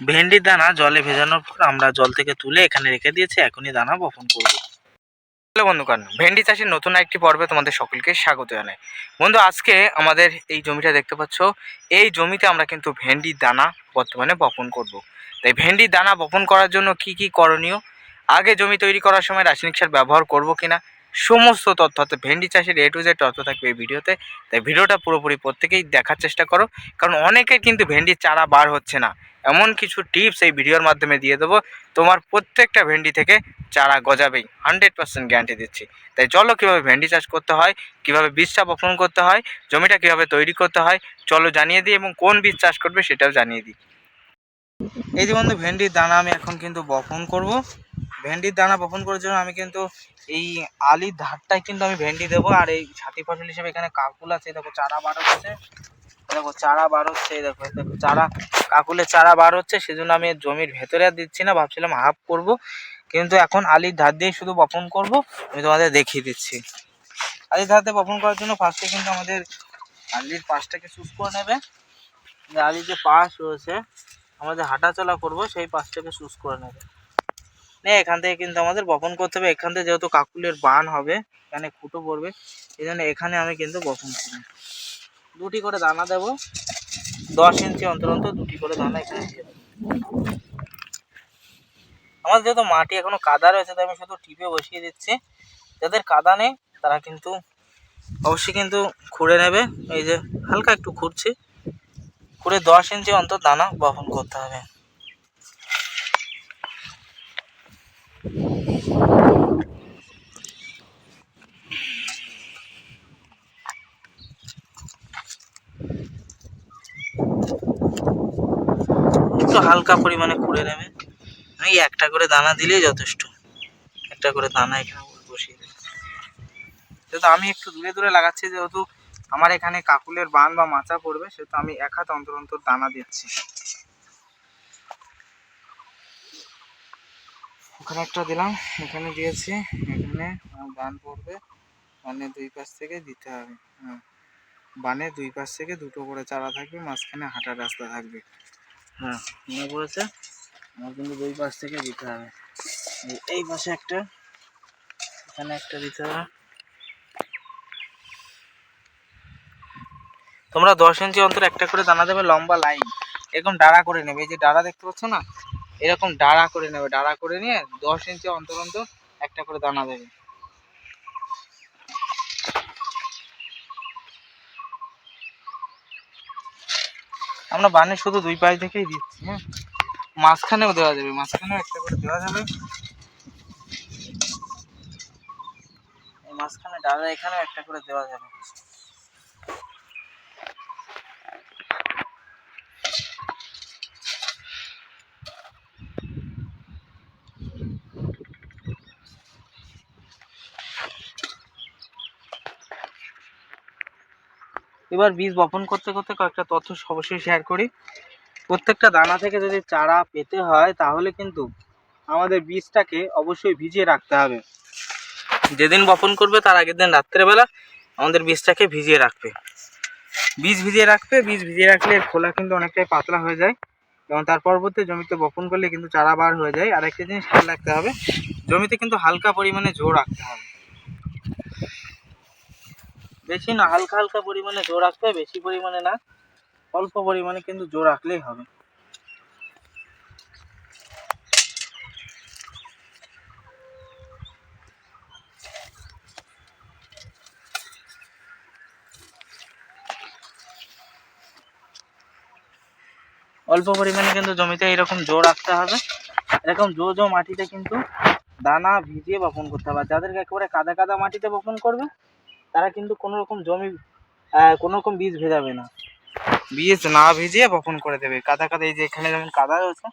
ভেন্ডির দানা জলে ভেজানোর পর আমরা জল থেকে তুলে এখানে রেখে দিয়েছি, এখনই দানা বপন করব। হ্যালো বন্ধুগণ, ভেন্ডি চাষের নতুন একটি পর্বে তোমাদের সকলকে স্বাগত জানাই। বন্ধু, আজকে আমাদের এই জমিটা দেখতে পাচ্ছ, এই জমিতে আমরা কিন্তু ভেন্ডির দানা বর্তমানে বপন করব। তাই ভেন্ডির দানা বপন করার জন্য কি কি করণীয়, আগে জমি তৈরি করার সময় রাসায়নিক সার ব্যবহার করব কিনা, সমস্ত তথ্য অর্থাৎ ভেন্ডি চাষের এ টু জেড তথ্য থাকবে এই ভিডিওতে। তাই ভিডিওটা পুরোপুরি প্রত্যেকেই দেখার চেষ্টা করো, কারণ অনেকের কিন্তু ভেন্ডির চারা বার হচ্ছে না। এমন কিছু টিপস এই ভিডিওর মাধ্যমে দিয়ে দেবো। তোমার প্রত্যেকটা ভেন্ডি থেকে চারা গজাবেই। হান্ড্রেড পার্সেন্ট গ্যারান্টি দিচ্ছি। তাই চলো কীভাবে ভেন্ডি চাষ করতে হয়, কীভাবে বীজটা বপন করতে হয়, জমিটা কীভাবে তৈরি করতে হয়, চলো জানিয়ে দিই এবং কোন বীজ চাষ করবে সেটাও জানিয়ে দিই। এই যে বন্ধু, ভেন্ডির দানা আমি এখন কিন্তু বপন করব। ভেন্ডির দানা বপন করার জন্য আমি কিন্তু এই আলির ধারটায় কিন্তু আমি ভেন্ডি দেবো। আর এই ছাতি ফসল হিসেবে এখানে কাকুল আছে দেখো চারা বার দেখো চারা বার দেখো দেখো চারা। কাকুলের চারা বার হচ্ছে, সেজন্য আমি জমির ভেতরে আর দিচ্ছি না, ভাবছিলাম হাফ করব। কিন্তু এখন আলির ধার দিয়ে শুধু বপন করব, আমি তোমাদের দেখিয়ে দিচ্ছি। আলির ধার দিয়ে বপন করার জন্য ফার্স্টে কিন্তু আমাদের আলির পাশটাকে চুজ করে নেবে। আলির যে পাশ রয়েছে, আমাদের হাঁটা চলা করব, সেই পাশটাকে চুজ করে নেবে। নে এখান থেকে কিন্তু আমাদের বপন করতে হবে। এখান থেকে যেহেতু কাকুলের বান হবে, এখানে খুঁটো পড়বে এই জন্য এখানে আমি কিন্তু বপন করি দুটি করে দানা দেবো। দশ ইঞ্চি অন্তর অন্তর দুটি করে দানা এখানে দেবো। আমাদের যেহেতু মাটি এখনও কাদা রয়েছে, তাই আমি শুধু টিপে বসিয়ে দিচ্ছি। যাদের কাদা নেই, তারা কিন্তু অবশ্যই কিন্তু খুঁড়ে নেবে। এই যে হালকা একটু খুঁড়ছি। খুঁড়ে দশ ইঞ্চি অন্তর দানা বপন করতে হবে। হালকা পরিমাণে খুঁড়ে নেবে এই একটা করে দানা দিলেই যথেষ্ট। একটা করে দানা এখানে বসিয়ে দেবে যেহেতু আমি একটু দূরে দূরে লাগাচ্ছি, যেহেতু আমার এখানে কাকুলের বান বা মাচা পড়বে, সেহেতু আমি এক হাত অন্তর অন্তর দানা দিচ্ছি। ওখানে একটা দিলাম, এখানে দিয়েছি, এখানে বান পড়বে। বানের দুই পাশ থেকে দিতে হবে। হ্যাঁ। বানের দুই পাশ থেকে দুটো করে চারা থাকবে, মাঝখানে হাঁটার রাস্তা থাকবে। হ্যাঁ মনে পড়েছে? আমার কিন্তু দুই পাশ থেকে দিতে হবে। এই- পাশে একটা, এখানে একটা দিতে হবে। তোমরা দশ ইঞ্চি অন্তর একটা করে দানা দেবে লম্বা লাইন। এরকম ডাড়া করে নেবে। এই যে ডাড়া দেখতে পাচ্ছ না? এরকম ডাড়া করে নেবে। ডাড়া করে নিয়ে দশ ইঞ্চি অন্তর অন্তর একটা করে দানা দেবে। আমরা বানে শুধু দুই পাশ থেকেই দিচ্ছি হ্যাঁ? মাঝখানেও দেওয়া যাবে, মাঝখানেও একটা করে দেওয়া যাবে। মাঝখানে ডালা এখানেও একটা করে দেওয়া যাবে। এবার বীজ বপন করতে করতে কয়েকটা তথ্য অবশ্যই শেয়ার করি। প্রত্যেকটা দানা থেকে যদি চারা পেতে হয়, তাহলে কিন্তু আমাদের বীজটাকে অবশ্যই ভিজিয়ে রাখতে হবে। যেদিন বপন করবে, তার আগের দিন রাত্রেবেলা আমাদের বীজটাকে ভিজিয়ে রাখবে। বীজ ভিজিয়ে রাখবে, বীজ ভিজিয়ে রাখলে খোলা কিন্তু অনেকটাই পাতলা হয়ে যায়। এবং তার পরবর্তী জমিতে বপন করলে কিন্তু চারা বার হয়ে যায়। আর একটা জিনিস খেয়াল রাখতে হবে, জমিতে কিন্তু হালকা পরিমাণে জোর রাখতে হবে। বেশি না, হালকা হালকা পরিমাণে জোর রাখতে বেশি পরিমাণে না, অল্প পরিমাণে কিন্তু জোর রাখলেই হবে। অল্প পরিমাণে কিন্তু জমিতে এরকম জোর রাখতে হবে। এরকম জো জো মাটিতে কিন্তু দানা ভিজিয়ে বপন করতে হবে। যাদেরকে একেবারে কাদা কাদা মাটিতে বপন করবে তারা কিন্তু কোনো রকম জমি কোনো রকম বীজ ভেজাবে না। বীজ না ভিজিয়ে বপন করে দেবে। কাদা কাদা এই যে এখানে যেমন কাদা রয়েছে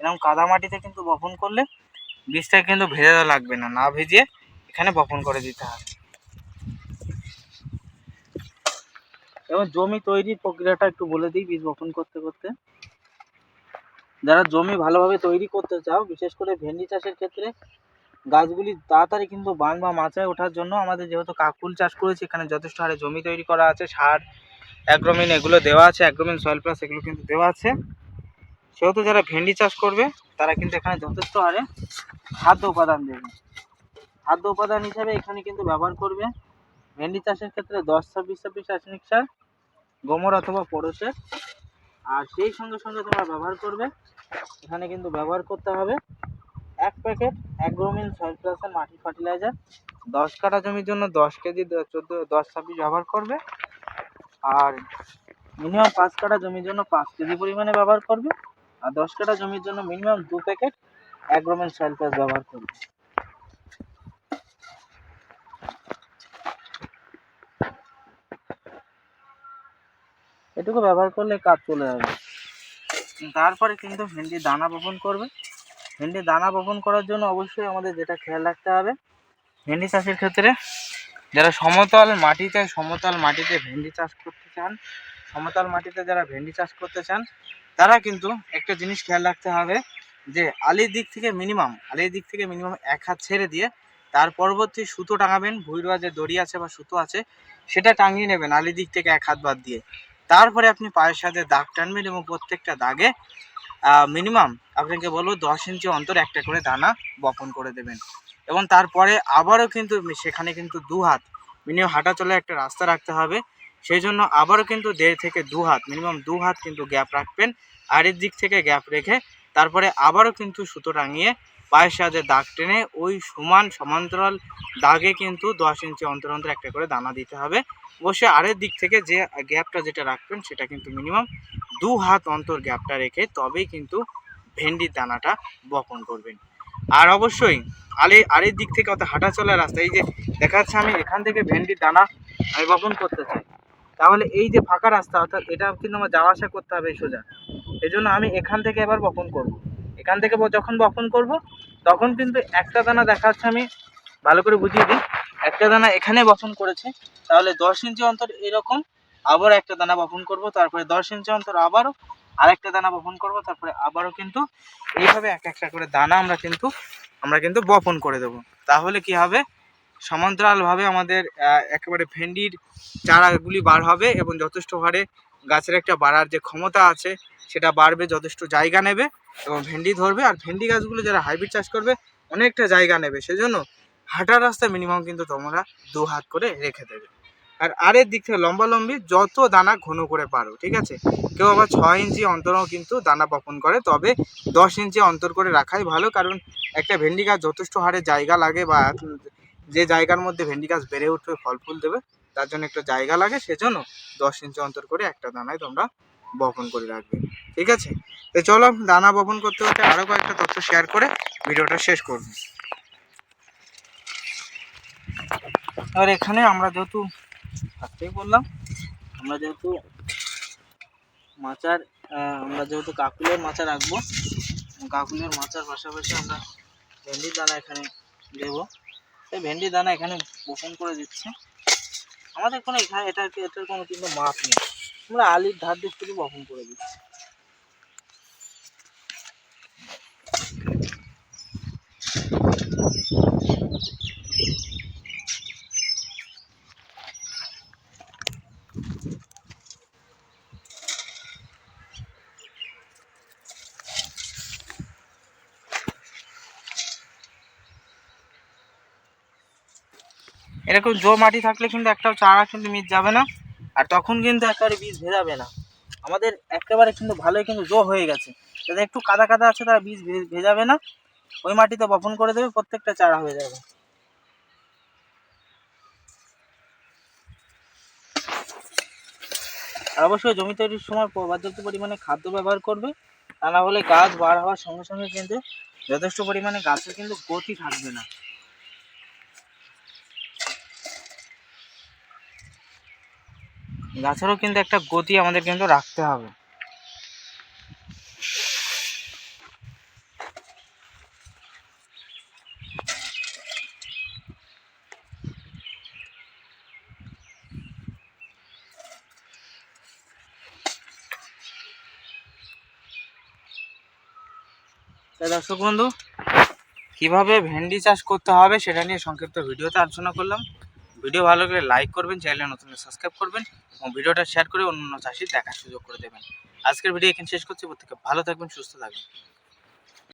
এরকম কাদা মাটিতে কিন্তু বপন করলে বীজটা কিন্তু ভেজানো লাগবে না। না ভিজিয়ে এখানে বপন করে দিতে হবে। এবং জমি তৈরির প্রক্রিয়াটা একটু বলে দিই বীজ বপন করতে করতে। যারা জমি ভালোভাবে তৈরি করতে চাও বিশেষ করে ভেন্ডি চাষের ক্ষেত্রে গাছগুলি তাড়াতাড়ি কিন্তু বান বা মাচায় ওঠার জন্য আমাদের যেহেতু কাকুল চাষ করেছি, এখানে যথেষ্ট হারে জমি তৈরি করা আছে, সার, অ্যাগ্রোমিন এগুলো দেওয়া আছে, অ্যাগ্রোমিন, সয়েল প্লাস এগুলো কিন্তু দেওয়া আছে। সেহেতু যারা ভেন্ডি চাষ করবে, তারা কিন্তু এখানে যথেষ্ট হারে খাদ্য উপাদান দেবে। খাদ্য উপাদান হিসাবে এখানে কিন্তু ব্যবহার করবে ভেন্ডি চাষের ক্ষেত্রে দশ, ছাব্বিশ ছাব্বিশ রাসায়নিক সার, গোমর অথবা পরশের। আর সেই সঙ্গে সঙ্গে তোমরা ব্যবহার করবে, এখানে কিন্তু ব্যবহার করতে হবে। এক প্যাকেট অ্যাগ্রোমিন সয়েল প্লাসের মাটি ফার্টিলাইজার, দশ কাঠা জমির জন্য দশ কেজি চোদ্দ, দশ ছাব্বিশ ব্যবহার করবে। আর মিনিমাম পাঁচ কাঠা জমির জন্য পাঁচ কেজি পরিমাণে ব্যবহার করবে। আর দশ কাঠা জমির জন্য মিনিমাম দু প্যাকেট অ্যাগ্রোমেন সয়েল প্লাস ব্যবহার করবে। এটুকু ব্যবহার করলে কাজ চলে যাবে। তারপরে কিন্তু ভেন্ডি দানা বপন করবে। ভেন্ডি দানা বপন করার জন্য অবশ্যই আমাদের যেটা খেয়াল রাখতে হবে। ভেন্ডি চাষের ক্ষেত্রে যারা সমতল মাটিতে সমতল মাটিতে ভেন্ডি চাষ করতে চান, সমতল মাটিতে যারা ভেন্ডি চাষ করতে চান, তারা কিন্তু একটা জিনিস খেয়াল রাখতে হবে যে আলির দিক থেকে মিনিমাম আলির দিক থেকে মিনিমাম এক হাত ছেড়ে দিয়ে তার পরবর্তী সুতো টাঙাবেন, ভুইরোয়া যে দড়ি আছে বা সুতো আছে, সেটা টাঙিয়ে নেবেন আলির দিক থেকে এক হাত বাদ দিয়ে। তারপরে আপনি পায়ের সাথে দাগ টানবেন এবং প্রত্যেকটা দাগে মিনিমাম আপনাকে বলব দশ ইঞ্চি অন্তর একটা করে দানা বপন করে দেবেন। এবং তারপরে আবারও কিন্তু সেখানে কিন্তু দু হাত মিনিমাম হাঁটা চলে একটা রাস্তা রাখতে হবে। সেই জন্য আবারও কিন্তু দেড় থেকে দু হাত মিনিমাম দু হাত কিন্তু গ্যাপ রাখবেন। আর এর দিক থেকে গ্যাপ রেখে তারপরে আবারও কিন্তু সুতো টাঙিয়ে পায়ের সাথে দাগ টেনে ওই সমান সমান্তরাল দাগে কিন্তু দশ ইঞ্চি অন্তর অন্তর একটা করে দানা দিতে হবে। অবশ্যই আরের দিক থেকে যে গ্যাপটা যেটা রাখবেন সেটা কিন্তু মিনিমাম দু হাত অন্তর গ্যাপটা রেখে তবেই কিন্তু ভেন্ডির দানাটা বপন করবেন। আর অবশ্যই আলে, আরের দিক থেকে অত হাঁটা চলার রাস্তা, এই যে দেখা যাচ্ছে আমি এখান থেকে ভেন্ডির দানা আমি বপন করতে চাই। তাহলে এই যে ফাঁকা রাস্তা, অর্থাৎ এটা কিন্তু আমার যাওয়া আসা করতে হবে সোজা। এই জন্য আমি এখান থেকে এবার বপন করব। এখান থেকে যখন বপন করব, তখন কিন্তু একটা দানা দেখা যাচ্ছে আমি ভালো করে বুঝিয়ে দিই। একটা দানা এখানে বপন করেছে, তাহলে দশ ইঞ্চি অন্তর এরকম আবার একটা দানা বপন করব, তারপরে দশ ইঞ্চি অন্তর আবারও আরেকটা দানা বপন করব, তারপরে আবারও কিন্তু এইভাবে এক একটা করে দানা আমরা কিন্তু আমরা কিন্তু বপন করে দেব। তাহলে কি হবে? সমান্তরালভাবে আমাদের একেবারে ভেন্ডির চারাগুলি বার হবে এবং যথেষ্ট হারে গাছের একটা বাড়ার যে ক্ষমতা আছে, সেটা বাড়বে, যথেষ্ট জায়গা নেবে এবং ভেন্ডি ধরবে। আর ভেন্ডি গাছগুলো যারা হাইব্রিড চাষ করবে, অনেকটা জায়গা নেবে। সেজন্য হাঁটার রাস্তা মিনিমাম কিন্তু তোমরা দু হাত করে রেখে দেবে। আর আরের দিক থেকে লম্বা লম্বি যত দানা ঘন করে পারো, ঠিক আছে? কেউ আবার ছয় ইঞ্চি অন্তরও কিন্তু দানা বপন করে, তবে দশ ইঞ্চি অন্তর করে রাখাই ভালো, কারণ একটা ভেন্ডি গাছ যথেষ্ট হারে জায়গা লাগে বা যে জায়গার মধ্যে ভেন্ডি গাছ বেড়ে উঠবে, ফল ফুল দেবে, তার জন্য একটা জায়গা লাগে, সেজন্য দশ ইঞ্চি অন্তর করে একটা দানায় তোমরা বপন করে রাখবে, ঠিক আছে? তো চলো দানা বপন করতে করতে আরও কয়েকটা তথ্য শেয়ার করে ভিডিওটা শেষ করব। আর এখানে আমরা যেহেতু ফার্স্টেই বললাম, আমরা যেহেতু মাচার আমরা যেহেতু কাকুলের মাচা রাখব, কাকুলের মাচার পাশাপাশি আমরা ভেন্ডির দানা এখানে দেবো। এই ভেন্ডির দানা এখানে বপন করে দিচ্ছে। আমাদের কোনো এখানে এটা এটার কোনো কিন্তু মাপ নেই। আমরা আলির ধার দিক থেকে বপন করে দিচ্ছি। এরকম জো মাটি থাকলে কিন্তু একটাও চারা কিন্তু মিস যাবে না, আর তখন কিন্তু একেবারে বীজ ভেজাবে না। আমাদের একেবারে কিন্তু ভালোই কিন্তু জো হয়ে গেছে। যাদের একটু কাদা কাদা আছে তারা বীজ ভেজাবে না। ওই মাটিতে বপন করে দেবে, প্রত্যেকটা চারা হয়ে যাবে। আর অবশ্যই জমি তৈরির সময় পর্যাপ্ত পরিমাণে খাদ্য ব্যবহার করবে, তা না হলে গাছ বার হওয়ার সঙ্গে সঙ্গে কিন্তু যথেষ্ট পরিমাণে গাছের কিন্তু গতি থাকবে না। গাছেরও কিন্তু একটা গতি আমাদের কিন্তু রাখতে হবে। দর্শক বন্ধু, কীভাবে ভেন্ডি চাষ করতে হবে সেটা নিয়ে সংক্ষিপ্ত ভিডিওতে আলোচনা করলাম। ভিডিও ভালো লাগলে লাইক করবেন চ্যানেলে নতুন সাবস্ক্রাইব করবেন। এবং ভিডিওটা শেয়ার করে অন্য চাষি দেখার সুযোগ করে দেবেন। আজকের ভিডিও এখানে শেষ করছি। প্রত্যেকে ভালো থাকবেন, সুস্থ থাকবেন।